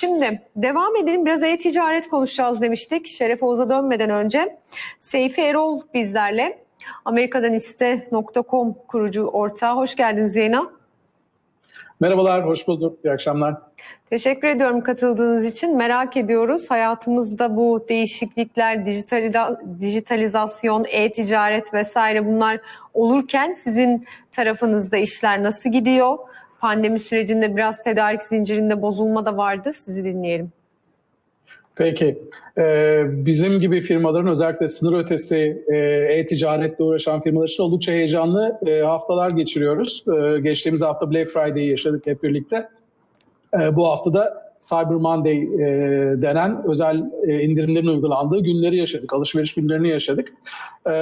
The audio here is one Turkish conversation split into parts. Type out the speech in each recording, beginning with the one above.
Şimdi devam edelim. Biraz e-ticaret konuşacağız demiştik. Şeref Oğuz'a dönmeden önce. Seyfi Erol bizlerle. Amerika'dan iste.com kurucu ortağı. Hoş geldiniz yayına. Merhabalar, hoş bulduk. İyi akşamlar. Teşekkür ediyorum katıldığınız için. Merak ediyoruz. Hayatımızda bu değişiklikler, dijitaliza- dijitalizasyon, e-ticaret vesaire bunlar olurken sizin tarafınızda işler nasıl gidiyor? Pandemi sürecinde biraz tedarik zincirinde bozulma da vardı. Sizi dinleyelim. Peki, ee, bizim gibi firmaların özellikle sınır ötesi e, e-ticaretle uğraşan firmalar için oldukça heyecanlı e, haftalar geçiriyoruz. E, geçtiğimiz hafta Black Friday'i yaşadık hep birlikte. E, bu haftada Cyber Monday e, denen özel e, indirimlerin uygulandığı günleri yaşadık, alışveriş günlerini yaşadık. E,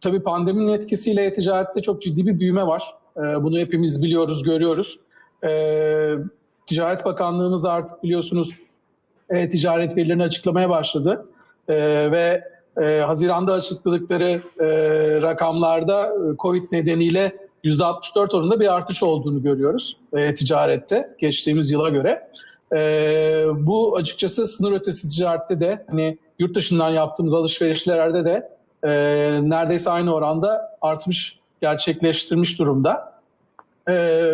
tabii pandeminin etkisiyle e-ticarette çok ciddi bir büyüme var. E, bunu hepimiz biliyoruz, görüyoruz. E, Ticaret Bakanlığımız artık biliyorsunuz e-ticaret verilerini açıklamaya başladı. E, ve e, Haziran'da açıkladıkları e, rakamlarda e, Covid nedeniyle %64 oranında bir artış olduğunu görüyoruz e-ticarette geçtiğimiz yıla göre. E, bu açıkçası sınır ötesi ticarette de hani yurt dışından yaptığımız alışverişlerde de e, neredeyse aynı oranda artmış, gerçekleştirmiş durumda. E,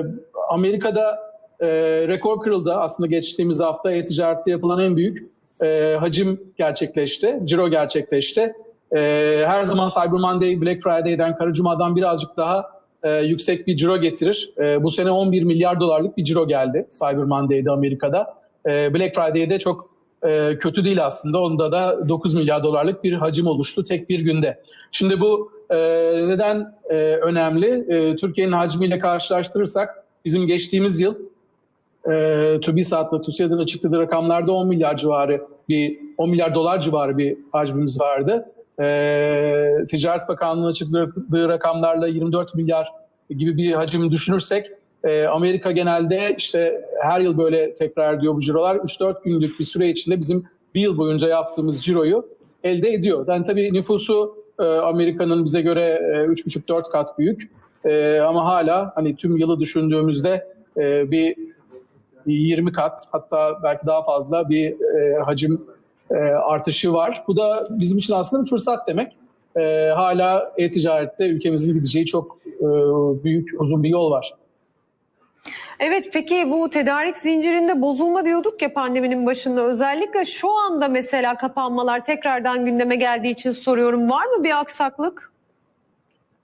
Amerika'da e, rekor kırıldı. Aslında geçtiğimiz hafta e-ticarette yapılan en büyük e, hacim gerçekleşti, ciro gerçekleşti. E, her zaman Cyber Monday, Black Friday'den, Kara Cuma'dan birazcık daha e, yüksek bir ciro getirir. E, bu sene 11 milyar dolarlık bir ciro geldi Cyber Monday'de Amerika'da. E, Black Friday'de çok e, kötü değil aslında. Onda da 9 milyar dolarlık bir hacim oluştu tek bir günde. Şimdi bu e, neden e, önemli? E, Türkiye'nin hacmiyle karşılaştırırsak bizim geçtiğimiz yıl e, TÜBİSAD'la TÜSİAD'ın açıkladığı rakamlarda 10 milyar civarı bir 10 milyar dolar civarı bir hacmimiz vardı. E, Ticaret Bakanlığı'nın açıkladığı rakamlarla 24 milyar gibi bir hacim düşünürsek e, Amerika genelde işte her yıl böyle tekrar ediyor bu cirolar. 3-4 günlük bir süre içinde bizim bir yıl boyunca yaptığımız ciroyu elde ediyor. Yani tabii nüfusu e, Amerika'nın bize göre e, 3,5-4 kat büyük. E, ama hala hani tüm yılı düşündüğümüzde e, bir 20 kat hatta belki daha fazla bir e, hacim e, artışı var. Bu da bizim için aslında bir fırsat demek. E, hala e-ticarette ülkemizin gideceği çok e, büyük, uzun bir yol var. Evet peki bu tedarik zincirinde bozulma diyorduk ya pandeminin başında özellikle şu anda mesela kapanmalar tekrardan gündeme geldiği için soruyorum var mı bir aksaklık?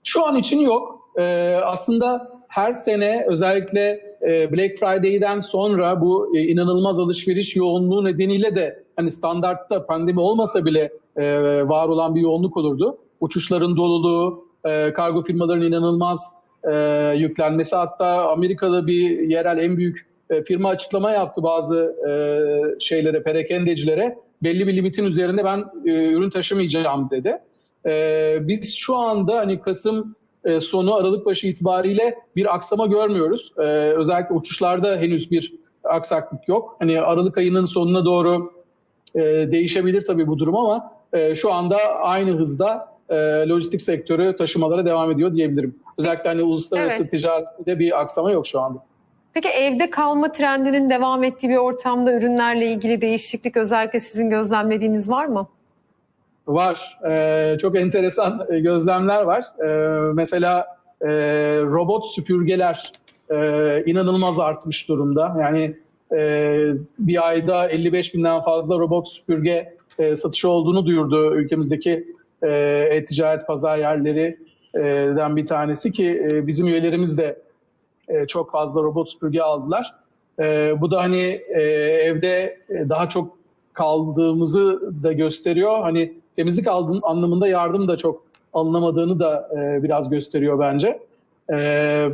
Şu an için yok. E, aslında her sene özellikle e, Black Friday'den sonra bu e, inanılmaz alışveriş yoğunluğu nedeniyle de hani standartta pandemi olmasa bile e, var olan bir yoğunluk olurdu. Uçuşların doluluğu, kargo firmalarının inanılmaz e, yüklenmesi hatta Amerika'da bir yerel en büyük e, firma açıklama yaptı bazı e, şeylere, perakendecilere. Belli bir limitin üzerinde ben e, ürün taşımayacağım dedi. E, biz şu anda hani Kasım e, sonu Aralık başı itibariyle bir aksama görmüyoruz. E, özellikle uçuşlarda henüz bir aksaklık yok. Hani Aralık ayının sonuna doğru e, değişebilir tabii bu durum ama e, şu anda aynı hızda e, lojistik sektörü taşımalara devam ediyor diyebilirim. Özellikle hani uluslararası Evet. ticarette bir aksama yok şu anda. Peki evde kalma trendinin devam ettiği bir ortamda ürünlerle ilgili değişiklik özellikle sizin gözlemlediğiniz var mı? Var. Ee, çok enteresan e, gözlemler var. Ee, mesela e, robot süpürgeler e, inanılmaz artmış durumda. Yani e, bir ayda 55 binden fazla robot süpürge e, satışı olduğunu duyurdu ülkemizdeki e-ticaret pazar yerlerinden bir tanesi ki e, bizim üyelerimiz de e, çok fazla robot süpürge aldılar. E, bu da hani e, evde e, daha çok kaldığımızı da gösteriyor. Hani temizlik aldığın anlamında yardım da çok alınamadığını da e, biraz gösteriyor bence. E,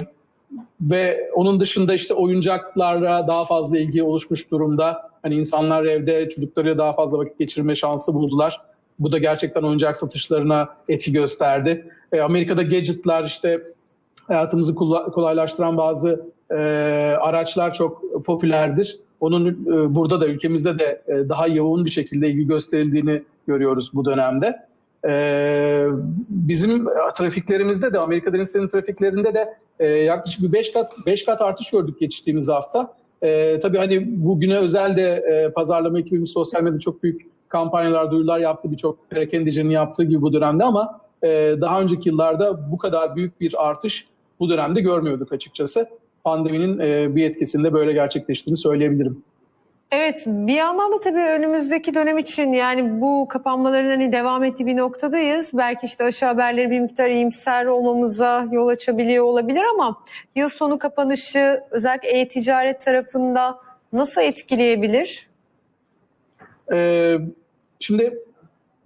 ve onun dışında işte oyuncaklara daha fazla ilgi oluşmuş durumda. Hani insanlar evde çocuklarıyla daha fazla vakit geçirme şansı buldular. Bu da gerçekten oyuncak satışlarına etki gösterdi. E, Amerika'da gadgetlar işte hayatımızı kola- kolaylaştıran bazı e, araçlar çok popülerdir. Onun e, burada da ülkemizde de e, daha yoğun bir şekilde ilgi gösterildiğini görüyoruz bu dönemde. E, bizim trafiklerimizde de Amerika Deniz trafiklerinde de e, yaklaşık bir 5 kat 5 kat artış gördük geçtiğimiz hafta. e, tabii hani bugüne özel de e, pazarlama ekibimiz sosyal medyada çok büyük kampanyalar, duyurular yaptı. Birçok perakendicinin yaptığı gibi bu dönemde ama e, daha önceki yıllarda bu kadar büyük bir artış bu dönemde görmüyorduk açıkçası. Pandeminin e, bir etkisinde böyle gerçekleştiğini söyleyebilirim. Evet, bir yandan da tabii önümüzdeki dönem için yani bu kapanmaların hani devam ettiği bir noktadayız. Belki işte aşağı haberleri bir miktar iyimser olmamıza yol açabiliyor olabilir ama yıl sonu kapanışı özellikle e-ticaret tarafında nasıl etkileyebilir? Ee, şimdi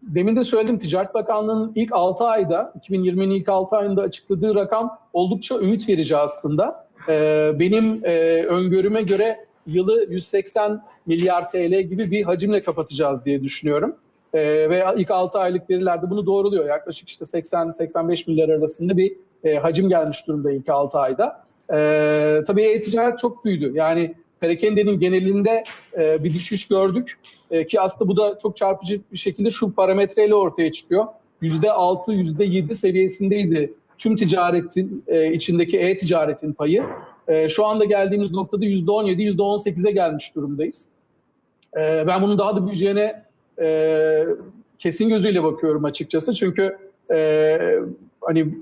demin de söyledim Ticaret Bakanlığı'nın ilk 6 ayda 2020'nin ilk 6 ayında açıkladığı rakam oldukça ümit verici aslında. Ee, benim e, öngörüme göre yılı 180 milyar TL gibi bir hacimle kapatacağız diye düşünüyorum. Ee, ve ilk 6 aylık veriler de bunu doğruluyor. Yaklaşık işte 80-85 milyar arasında bir e, hacim gelmiş durumda ilk 6 ayda. Ee, tabii e-ticaret çok büyüdü. Yani Perakenda'nın genelinde e, bir düşüş gördük. E, ki aslında bu da çok çarpıcı bir şekilde şu parametreyle ortaya çıkıyor. %6, %7 seviyesindeydi tüm ticaretin e, içindeki e-ticaretin payı. E, şu anda geldiğimiz noktada %17, %18'e gelmiş durumdayız. E, ben bunun daha da büyüyeceğine e, kesin gözüyle bakıyorum açıkçası. Çünkü e, hani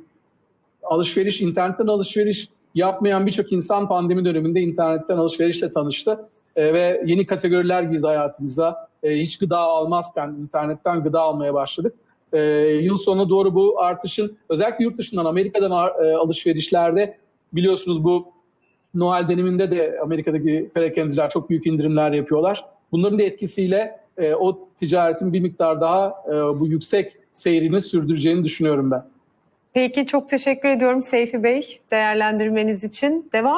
alışveriş, internetten alışveriş yapmayan birçok insan pandemi döneminde internetten alışverişle tanıştı. E, ve yeni kategoriler girdi hayatımıza. E, hiç gıda almazken internetten gıda almaya başladık. E, yıl sonuna doğru bu artışın özellikle yurt dışından Amerika'dan e, alışverişlerde biliyorsunuz bu Noel döneminde de Amerika'daki perakendiciler çok büyük indirimler yapıyorlar. Bunların da etkisiyle e, o ticaretin bir miktar daha e, bu yüksek seyrini sürdüreceğini düşünüyorum ben. Peki çok teşekkür ediyorum Seyfi Bey değerlendirmeniz için. Devam